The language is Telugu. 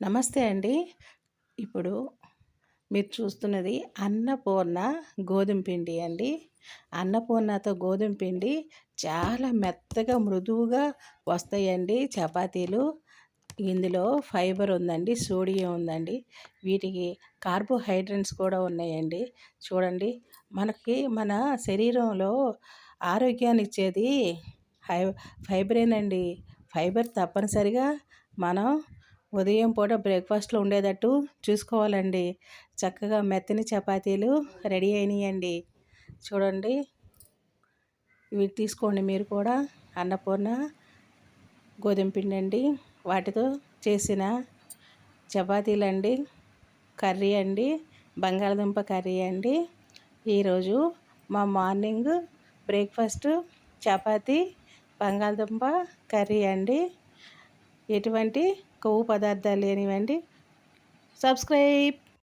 నమస్తే అండి. ఇప్పుడు మీరు చూస్తున్నది అన్నపూర్ణ గోధుమ పిండి అండి. అన్నపూర్ణతో గోధుమ పిండి చాలా మెత్తగా మృదువుగా వస్తాయండి చపాతీలు. ఇందులో ఫైబర్ ఉందండి సోడియం ఉందండి. వీటికి కార్బోహైడ్రేట్స్ కూడా ఉన్నాయండి. చూడండి మనకి మన శరీరంలో ఆరోగ్యాన్ని ఇచ్చేది హై ఫైబరేనండి. ఫైబర్ తప్పనిసరిగా మనం ఉదయం పూట బ్రేక్ఫాస్ట్లో ఉండేటట్టు చూసుకోవాలండి. చక్కగా మెత్తని చపాతీలు రెడీ అయినాయండి. చూడండి. ఇవి తీసుకోండి మీరు కూడా. అన్నపూర్ణ గోధుమ పిండి అండి. వాటితో చేసిన చపాతీలు అండి కర్రీ అండి. బంగాళదుంప కర్రీ అండి. ఈరోజు మా మార్నింగ్ బ్రేక్ఫాస్ట్ చపాతీ బంగాళదుంప కర్రీ అండి. ఎటువంటి కొవ్వు పదార్థాలు లేనివండి. సబ్స్క్రైబ్